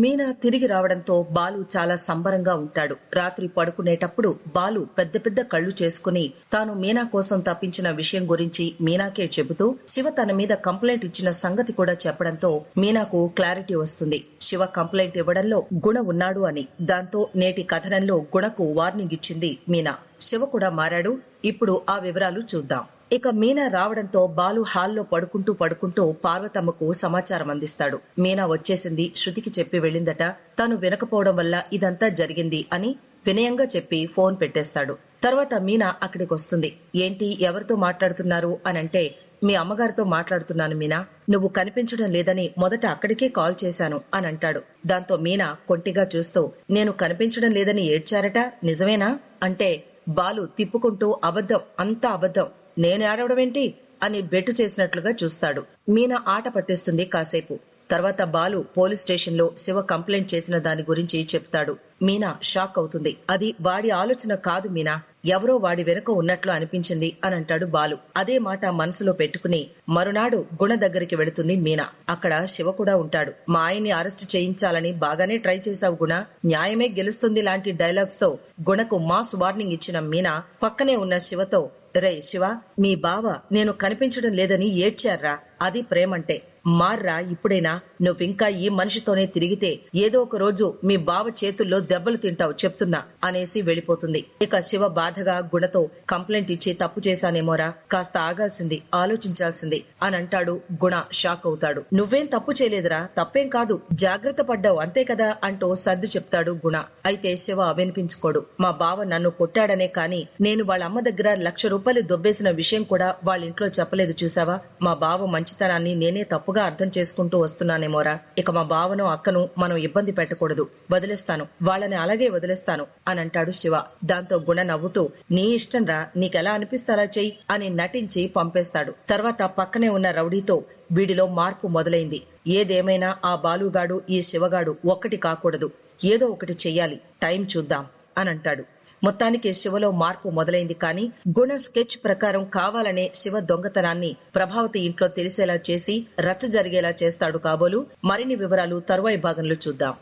మీనా తిరిగి రావడంతో బాలు చాలా సంబరంగా ఉంటాడు. రాత్రి పడుకునేటప్పుడు బాలు పెద్ద పెద్ద కళ్ళు చేసుకుని తాను మీనా కోసం తప్పించిన విషయం గురించి మీనాకే చెబుతూ శివ తన మీద కంప్లైంట్ ఇచ్చిన సంగతి కూడా చెప్పడంతో మీనాకు క్లారిటీ వస్తుంది. శివ కంప్లైంట్ ఇవ్వడంలో గుణ ఉన్నాడు అని. దాంతో నేటి కథనంలో గుణకు వార్నింగ్ ఇచ్చింది మీనా. శివ కూడా మారాడు. ఇప్పుడు ఆ వివరాలు చూద్దాం. ఇక మీనా రావడంతో బాలు హాల్లో పడుకుంటూ పడుకుంటూ పార్వతమ్మకు సమాచారం అందిస్తాడు. మీనా వచ్చేసింది శృతికి చెప్పి వెళ్ళిందట తను వినకపోవడం వల్ల ఇదంతా జరిగింది అని వినయంగా చెప్పి ఫోన్ పెట్టేస్తాడు. తర్వాత మీనా అక్కడికి వస్తుంది. ఏంటి ఎవరితో మాట్లాడుతున్నారు అని అంటే మీ అమ్మగారితో మాట్లాడుతున్నాను మీనా. నువ్వు కనిపించడం లేదని మొదట అక్కడికే కాల్ చేశాను అని అంటాడు దాంతో మీనా కొంటిగా చూస్తూ నేను కనిపించడం లేదని ఏడ్చారట నిజమేనా? అంటే బాలు తిప్పుకుంటూ అబద్ధం అంతా అబద్ధం. నేను ఆడవడమేంటి అని బెట్టు చేసినట్లుగా చూస్తాడు. మీనా ఆట పట్టేస్తుంది కాసేపు. తర్వాత బాలు పోలీస్ స్టేషన్లో శివ కంప్లైంట్ చేసిన దాని గురించి చెప్తాడు. మీనా షాక్ అవుతుంది. అది వాడి ఆలోచన కాదు మీనా. ఎవరో వాడి వెనుక ఉన్నట్లు అనిపించింది అని అంటాడు బాలు. అదే మాట మనసులో పెట్టుకుని మరునాడు గుణ దగ్గరికి వెళుతుంది మీనా. అక్కడ శివ కూడా ఉంటాడు. మా ఆయన్ని అరెస్ట్ చేయించాలని బాగానే ట్రై చేశావు గుణ. న్యాయమే గెలుస్తుంది లాంటి డైలాగ్స్తో గుణకు మాస్ వార్నింగ్ ఇచ్చిన మీనా పక్కనే ఉన్న శివతో రే శివ మీ బావ నేను కనిపించడం లేదని ఏడ్చారా అది ప్రేమంటే. మార్రా ఇప్పుడైనా? నువ్వింకా ఈ మనిషితోనే తిరిగితే ఏదో ఒక రోజు మీ బావ చేతుల్లో దెబ్బలు తింటావు చెప్తున్నా అనేసి వెళ్ళిపోతుంది. ఇక శివ బాధగా గుణతో కంప్లైంట్ ఇచ్చి తప్పు చేశానేమోరా? కాస్త ఆగాల్సింది ఆలోచించాల్సింది అని అంటాడు గుణ షాక్ అవుతాడు. నువ్వేం తప్పు చేయలేదురా తప్పేం కాదు జాగ్రత్త పడ్డావు అంతే కదా అంటూ సర్ది చెప్తాడు గుణ. అయితే శివ వినిపించుకోడు మా బావ నన్ను కొట్టాడనే కాని నేను వాళ్ళ అమ్మ దగ్గర లక్ష రూపాయలు దొబ్బేసిన విషయం కూడా వాళ్ళ ఇంట్లో చెప్పలేదు చూసావా? మా బావ మంచితనాన్ని నేనే తప్పుగా అర్థం చేసుకుంటూ వస్తున్నానేమోరా ఇక మా బావను అక్కను మనం ఇబ్బంది పెట్టకూడదు. వదిలేస్తాను. వాళ్ళని అలాగే వదిలేస్తాను అని అంటాడు శివ. దాంతో గుణ నవ్వుతూ నీ ఇష్టం రా నీకెలా అనిపిస్తారా చెయ్యి అని నటించి పంపేస్తాడు. తర్వాత పక్కనే ఉన్న రౌడీతో వీడిలో మార్పు మొదలైంది. ఏదేమైనా ఆ బాలుగాడు ఈ శివగాడు ఒక్కటి కాకూడదు. ఏదో ఒకటి చెయ్యాలి. టైం చూద్దాం అని అంటాడు మొత్తానికి శివలో మార్పు మొదలైంది కానీ గుణ స్కెచ్ ప్రకారం కావాలనే శివ దొంగతనాన్ని ప్రభావతి ఇంట్లో తెలిసేలా చేసి రచ్చ జరిగేలా చేస్తాడు కాబోలు. మరిన్ని వివరాలు తరువాయి భాగంలో చూద్దాం.